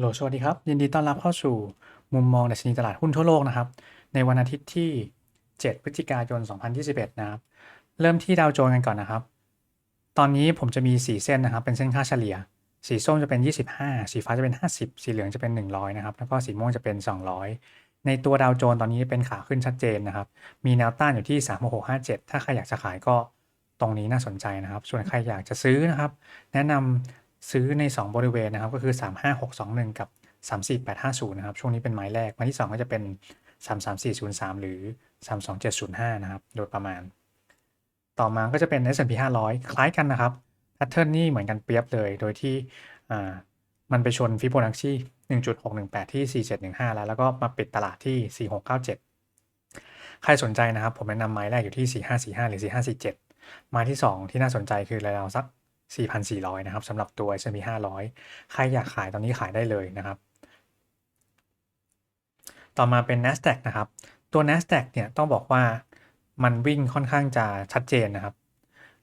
โหลสวัสดีครับ ยินดีต้อนรับเข้าสู่มุมมองดัชนีตลาดหุ้นทั่วโลกนะครับ ในวันอาทิตย์ที่ 7 พฤศจิกายน 2021 นะครับ เริ่มที่ดาวโจนส์กันก่อนนะครับ ตอนนี้ผมจะมี 4 เส้นนะครับ เป็นเส้นค่าเฉลี่ย สีส้มจะเป็น 25 สีฟ้าจะเป็น 50 สีเหลืองจะเป็น 100 นะครับ แล้วก็สีม่วงจะเป็น 200 ในตัวดาวโจนส์ตอนนี้เป็นขาขึ้นชัดเจนนะครับ มีแนวต้านอยู่ที่ 3657 ถ้าใครอยากจะขายก็ตรงนี้น่าสนใจนะครับ ส่วนใครอยากจะซื้อนะครับ แนะนำ ซื้อใน 2 บริเวณนะครับ ก็คือ 35621 กับ 34850 นะครับ ช่วงนี้เป็นไม้แรก ไม้ที่ 2 ก็จะเป็น 33403 หรือ 32705 นะครับ โดยประมาณ ต่อมาก็จะเป็น S&P 500 คล้ายกันนะครับแพทเทิร์นนี่เหมือนกันเปรียบเลย โดยที่มันไปชนฟิโบนัชชี1.618 ที่ 4715 แล้ว แล้วก็มาปิดตลาดที่ 4697 ใครสนใจนะครับ ผมแนะนำไม้แรกอยู่ที่ 4545 หรือ 4547 ไม้ที่ 2 ที่น่าสนใจคือราวๆสัก 4,400 นะครับสำหรับตัว S&P 500 ใครอยากขายตอนนี้ขายได้เลยนะครับ ต่อมาเป็น NASDAQ นะครับ ตัว NASDAQ เนี่ยต้องบอกว่ามันวิ่งค่อนข้างจะชัดเจนนะครับ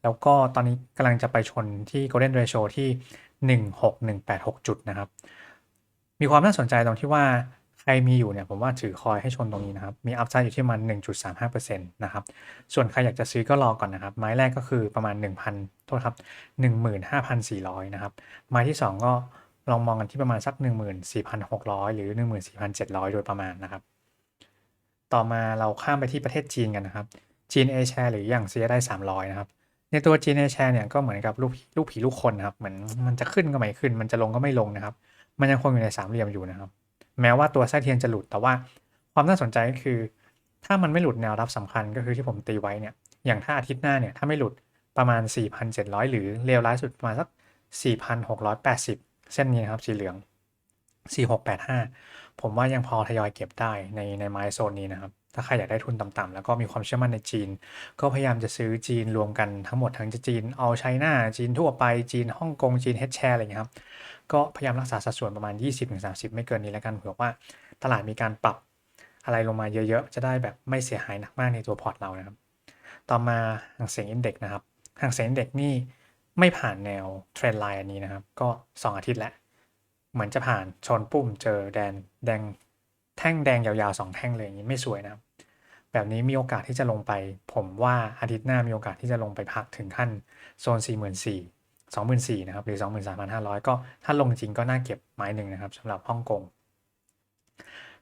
แล้วก็ตอนนี้กำลังจะไปชนที่ Golden Ratio ที่ 16186 จุดนะครับ มีความน่าสนใจตรงที่ว่า ใครมีอยู่เนี่ยผมว่าถือคอยให้ชนตรงนี้นะครับ มีอัพไซด์อยู่ที่มัน 1.35%นะครับ ส่วนใครอยากจะซื้อก็รอก่อนนะครับ ไม้แรกก็คือประมาณ 1,000โทษครับ 15,400 นะครับ ไม้ที่ 2 ก็ลองมองกันที่ประมาณสัก 14,600 หรือ 14,700 โดยประมาณนะครับ ต่อมาเราข้ามไปที่ประเทศจีนกันนะครับ จีน A share หรืออย่าง CSI 300 นะครับ ในตัวจีน A share เนี่ยก็เหมือนกับลูกลูกผีลูกคนนะครับ เหมือนมันจะขึ้นก็ไม่ขึ้น มันจะลงก็ไม่ลงนะครับ มันยังคงอยู่ในสามเหลี่ยมอยู่นะครับ แม้ว่าตัวไส้เทียนจะหลุด แต่ว่าความน่าสนใจก็คือ ถ้ามันไม่หลุดแนวรับสำคัญก็คือที่ผมตีไว้เนี่ย อย่างถ้าอาทิตย์หน้าเนี่ยถ้าไม่หลุดประมาณ 4,700 หรือเลวร้ายสุดประมาณสัก 4,680 เส้นนี้นะครับสีเหลือง 4685 ผมว่ายังพอทยอยเก็บได้ในในไมล์โซนนี้นะครับ ถ้าใครอยากได้ทุนต่ำๆแล้วก็มีความเชื่อมั่นในจีน ก็พยายามจะซื้อจีนรวมกันทั้งหมดทั้งจีนเอาไชน่าจีนทั่วไปจีนฮ่องกงจีนเฮดแชร์อะไรอย่างเงี้ยครับก็พยายามรักษาสัดส่วนประมาณ 20-30 ไม่เกินนี้แล้วกันเผื่อว่าตลาดมีการปรับอะไรลงมาเยอะๆ จะได้แบบไม่เสียหายหนักมากในตัวพอร์ตเรานะครับ ต่อมาหางเสียงอินเด็กนะครับหางเสียงอินเด็กนี่ไม่ผ่านแนวเทรนไลน์อันนี้นะครับ ก็ 2 อาทิตย์แล้ว เหมือนจะผ่านชนปุ่มเจอแดนแดง แท่งแดงยาวๆ2แท่งเลยอย่างนี้ไม่สวยนะครับ แบบนี้มีโอกาสที่จะลงไป ผมว่าอาทิตย์หน้ามีโอกาสที่จะลงไปพักถึงขั้นโซน 44,000 24,000นะครับหรือ 23,500 ก็ถ้าลงจริงก็น่าเก็บไม้หนึ่งนะครับสำหรับฮ่องกง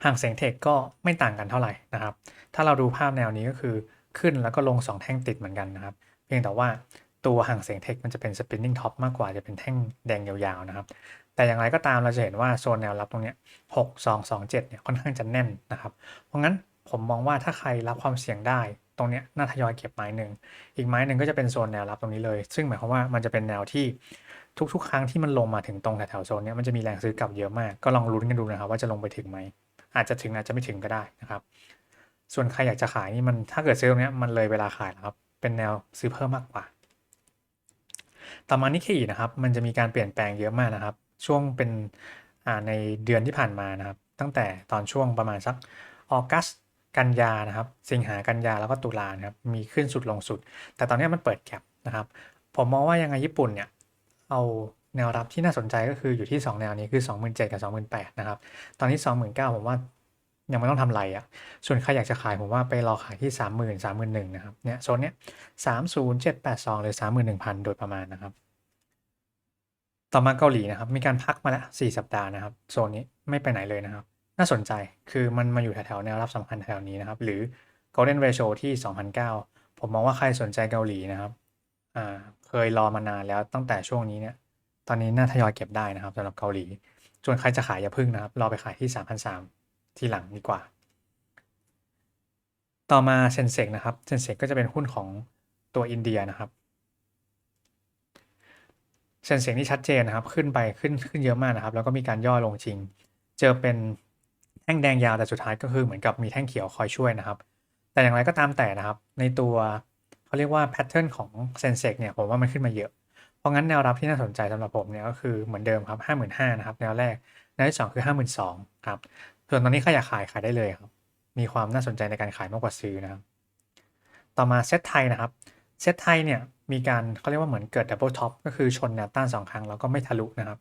ห่างเสียงเทคก็ไม่ต่างกันเท่าไหร่นะครับ ถ้าเราดูภาพแนวนี้ก็คือขึ้นแล้วก็ลง 2 แท่งติดเหมือนกันนะครับ เพียงแต่ว่าตัวห่างเสียงเทคมันจะเป็น spinning top มากกว่าจะเป็นแท่งแดงยาวๆนะครับ แต่อย่างไรก็ตามเราจะเห็นว่าโซนแนวรับตรงเนี้ย6 2 2 7เนี่ยค่อนข้างจะแน่นนะครับ เพราะงั้นผมมองว่าถ้าใครรับความเสี่ยงได้ ตรงเนี้ยน่าทยอยเก็บไม้หนึ่ง อีกไม้หนึ่งก็จะเป็นโซนแนวรับตรงนี้เลย ซึ่งหมายความว่ามันจะเป็นแนวที่ทุกๆ ครั้งที่มันลงมาถึงตรงแถวๆโซนเนี้ยมันจะมีแรงซื้อกลับเยอะมาก ก็ลองลุ้นกันดูนะครับว่าจะลงไปถึงไหม อาจจะถึงอาจจะไม่ถึงก็ได้นะครับ ส่วนใครอยากจะขายนี่มันถ้าเกิดซื้อตรงเนี้ยมันเลยเวลาขายแล้วครับ เป็นแนวซื้อเพิ่มมากกว่า ต่อมานิเคอีนะครับ มันจะมีการเปลี่ยนแปลงเยอะมากนะครับ ช่วงเป็นในเดือนที่ผ่านมานะครับ ตั้งแต่ตอนช่วงประมาณสักออกัสกันยานะครับ สิงหากันยาแล้วก็ตุลานะครับมีขึ้นสุดลงสุด แต่ตอนนี้มันเปิดแก็บนะครับ ผมมองว่ายังไงญี่ปุ่นเนี่ยเอาแนวรับที่น่าสนใจก็คืออยู่ที่ 2 แนวนี้คือ 27,000 กับ 28,000 นะครับ ตอนนี้ 29,000 ผมว่ายังไม่ต้องทำไรอะ่ะ ส่วนใครอยากจะขายผมว่าไปรอขายที่ 30,000 31,000 นะครับ เนี่ยโซนเนี้ย30782 หรือ 31,000 โดยประมาณนะครับ ต่อมาเกาหลีนะครับ มีการพักมาแล้ว4สัปดาห์นะครับ โซนนี้ไม่ไปไหนเลยนะครับ น่าสนใจคือมันมาอยู่แถวๆแนวรับสำคัญแถวนี้นะครับ หรือ golden ratio ที่ 2,009 ผมมองว่าใครสนใจเกาหลีนะครับอ่าเคยรอมานานแล้วตั้งแต่ช่วงนี้เนี่ยตอนนี้น่าทยอยเก็บได้นะครับสำหรับเกาหลีส่วนใครจะขายอย่าพึ่งนะครับ รอไปขายที่3,300ทีหลังดีกว่า ต่อมาเซนเซกนะครับเซนเซกก็จะเป็นหุ้นของตัวอินเดียนะครับ เซนเซกนี่ชัดเจนนะครับ ขึ้นไปขึ้นขึ้นเยอะมากนะครับ แล้วก็มีการย่อลงจริง เจอเป็นแท่งแดงยาวแต่สุดท้ายก็คือเหมือนกับมีแท่งเขียวคอยช่วยนะครับ แต่อย่างไรก็ตามแต่นะครับ ในตัวเขาเรียกว่าแพทเทิร์นของเซนเซกเนี่ยผมว่ามันขึ้นมาเยอะ เพราะงั้นแนวรับที่น่าสนใจสำหรับผมเนี่ยก็คือเหมือนเดิมครับ55,000นห้านะครับแนวแรกแนวที่2คือ52,000ครับส่วนตอนนี้ใครอยากขายขายได้เลยครับ มีความน่าสนใจในการขายมากกว่าซื้อนะครับ ต่อมาเซตไทยนะครับ เซตไทยเนี่ยมีการเขาเรียกว่าเหมือนเกิดดับเบิลท็อปก็คือชนแนวต้าน2ครั้งแล้วก็ไม่ทะลุนะครับ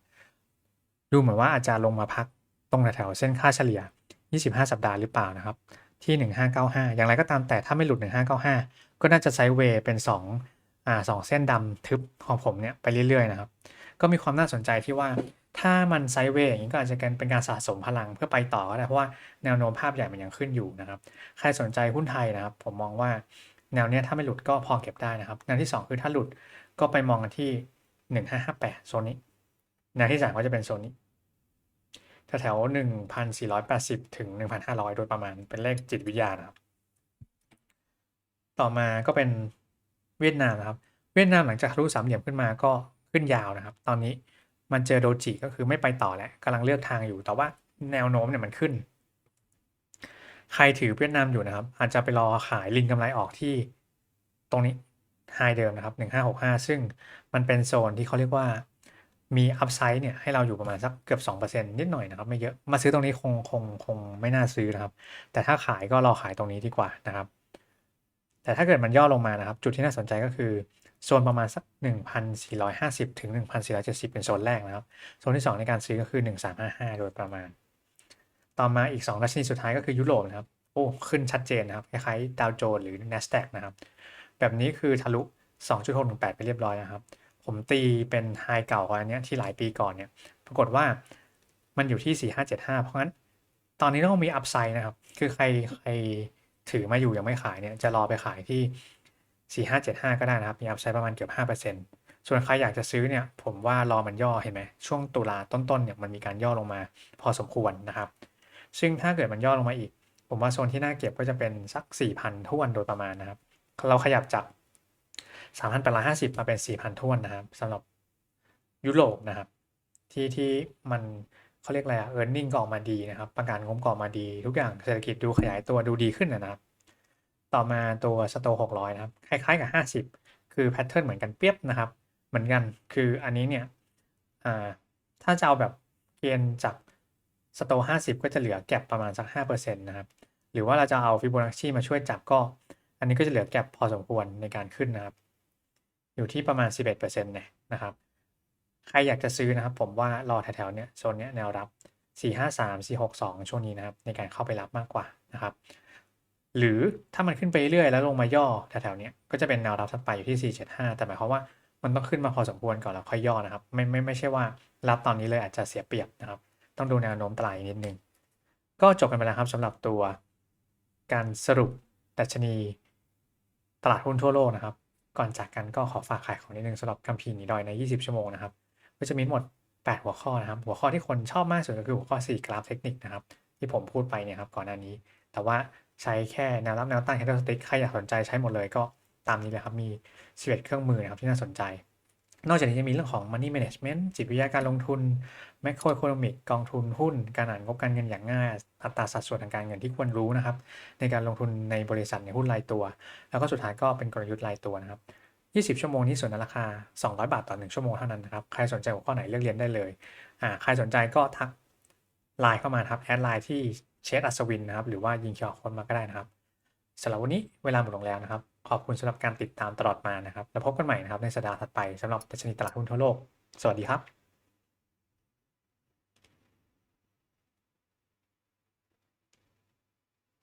ดูเหมือนว่าอาจจะลงมาพักตรงแถวเส้นค่าเฉลี่ย 25 สัปดาห์หรือเปล่านะครับ ที่ 1595 อย่างไรก็ตามแต่ถ้าไม่หลุด 1595 ก็น่าจะไซด์เวย์เป็น2อ่า2เส้นดำทึบของผมเนี่ยไปเรื่อยๆนะครับ ก็มีความน่าสนใจที่ว่าถ้ามันไซด์เวย์อย่างนี้ก็อาจจะเป็นการสะสมพลังเพื่อไปต่อก็ได้เพราะว่าแนวโน้มภาพใหญ่มันยังขึ้นอยู่นะครับ ใครสนใจหุ้นไทยนะครับ ผมมองว่า แนวเนี้ยถ้าไม่หลุดก็พอเก็บได้นะครับ แนวที่ 2 คือถ้าหลุดก็ไปมองกันที่ 1558 โซนนี้ แนวที่ 3 ก็จะเป็นโซนนี้แถว1,480 ถึง 1,500 โดยประมาณเป็นเลขจิตวิทยานะครับ ต่อมาก็เป็นเวียดนามนะครับ เวียดนามหลังจากทะลุสามเหลี่ยมขึ้นมาก็ขึ้นยาวนะครับ ตอนนี้มันเจอโดจิก็คือไม่ไปต่อแล้วกำลังเลือกทางอยู่ แต่ว่าแนวโน้มเนี่ยมันขึ้น ใครถือเวียดนามอยู่นะครับ อาจจะไปรอขายลิงกำไรออกที่ตรงนี้ไฮเดิมนะครับ 1565 ซึ่งมันเป็นโซนที่เขาเรียกว่ามีอัพไซด์เนี่ยให้เราอยู่ประมาณสักเกือบ 2%นิดหน่อยนะครับ ไม่เยอะมาซื้อตรงนี้คงคงคงไม่น่าซื้อนะครับ แต่ถ้าขายก็รอขายตรงนี้ดีกว่านะครับ แต่ถ้าเกิดมันย่อลงมานะครับ จุดที่น่าสนใจก็คือโซนประมาณสัก 1,450 ถึง 1,470 เป็นโซนแรกนะครับ โซนที่ 2 ในการซื้อก็คือ 1355 โดยประมาณ ต่อมาอีก2ดัชนีสุดท้ายก็คือยุโรปนะครับ โอ้ขึ้นชัดเจนนะครับคล้ายๆดาวโจนส์หรือ NASDAQ นะครับ แบบนี้คือทะลุ 2.618 ไปเรียบร้อยนะครับ ผมตีเป็นไฮเก่าของอันเนี้ยที่หลายปีก่อนเนี่ย ปรากฏว่ามันอยู่ที่ 4575 เพราะงั้น ตอนนี้ต้องมีอัพไซด์นะครับ คือใครใครถือมาอยู่ยังไม่ขายเนี่ย จะรอไปขายที่ 4575 ก็ได้นะครับ มีอัพไซด์ประมาณเกือบ 5%ส่วนใครอยากจะซื้อเนี่ย ผมว่ารอมันย่อเห็นไหมช่วงตุลาต้นๆเนี่ยมันมีการย่อลงมาพอสมควรนะครับ ซึ่งถ้าเกิดมันย่อลงมาอีก ผมว่าโซนที่น่าเก็บก็จะเป็นสัก 4,000ท้วนโดยประมาณนะครับ เราขยับจาก 3,850 มาเป็น 4,000ท้วนนะครับสำหรับยุโรปนะครับ ที่ที่มันเขาเรียกอะไรอะเออร์เน็งก็ออกมาดีนะครับ ประกันงบก็ออกมาดี ทุกอย่างเศรษฐกิจดูขยายตัวดูดีขึ้นนะครับ ต่อมาตัวสโต600นะครับ คล้ายๆกับ 50 คือแพทเทิร์นเหมือนกันเปียบนะครับ เหมือนกันคืออันนี้เนี่ยอ่าถ้าจะเอาแบบเกณฑ์จาก สโต50ก็จะเหลือแก็บประมาณสัก5%นะครับ หรือว่าเราจะเอาฟิโบนัชชีมาช่วยจับก็ อันนี้ก็จะเหลือแก็บพอสมควรในการขึ้นนะครับ อยู่ที่ประมาณ11%เนี่ยนะครับ ใครอยากจะซื้อนะครับ ผมว่ารอแถวๆเนี้ยโซนเนี้ยแนวรับ453 462ช่วงนี้นะครับ ในการเข้าไปรับมากกว่านะครับ หรือถ้ามันขึ้นไปเรื่อยแล้วลงมาย่อแถวๆเนี้ยก็จะเป็นแนวรับถัดไปอยู่ที่475แต่หมายความว่ามันต้องขึ้นมาพอสมควรก่อนแล้วค่อยย่อนะครับ ไม่ไม่ไม่ใช่ว่ารับตอนนี้เลยอาจจะเสียเปรียบนะครับ ต้องดูแนวโน้มตลาดอีกนิดนึง ก็จบกันไปแล้วครับสำหรับตัว การสรุปดัชนีตลาดหุ้นทั่วโลกนะครับ ก่อนจากกันก็ขอฝากขายของนิดนึงสำหรับคัมภีร์นีดอยใน 20 ชั่วโมงนะครับก็จะมีหมด 8 หัวข้อนะครับ หัวข้อที่คนชอบมากสุดก็คือหัวข้อ 4 กราฟเทคนิคนะครับ ที่ผมพูดไปเนี่ยครับก่อนหน้านี้ แต่ว่าใช้แค่แนวรับแนวต้านแค n เ e สติกใครอยากสนใจใช้หมดเลยก็ตามนี้เลยครับมี11เครื่องมือนะครับที่น่าสนใจ นอกจากนี้จะมีเรื่องของ money management จิตวิทยาการลงทุน macroeconomic กองทุนหุ้น การอ่านงบการเงินอย่างง่าย อัตราสัดส่วนทางการเงินที่ควรรู้นะครับ ในการลงทุนในบริษัทในหุ้นรายตัว แล้วก็สุดท้ายก็เป็นกลยุทธ์รายตัวนะครับ 20 ชั่วโมงนี้ส่วนราคา 200 บาทต่อ 1 ชั่วโมงเท่านั้นนะครับ ใครสนใจหัวข้อไหนเลือกเรียนได้เลยอ่าใครสนใจก็ทักไลน์เข้ามาครับ แอดไลน์ที่เชสอัศวินนะครับ หรือว่ายิงเขียวคนมาก็ได้นะครับสำหรับวันนี้เวลาหมดลงแล้วนะครับ ขอบคุณสำหรับการติดตามตลอดมานะครับ แล้วพบกันใหม่นะครับในสัปดาห์ถัดไปสำหรับดัชนีตลาดหุ้นทั่วโลก สวัสดีครับ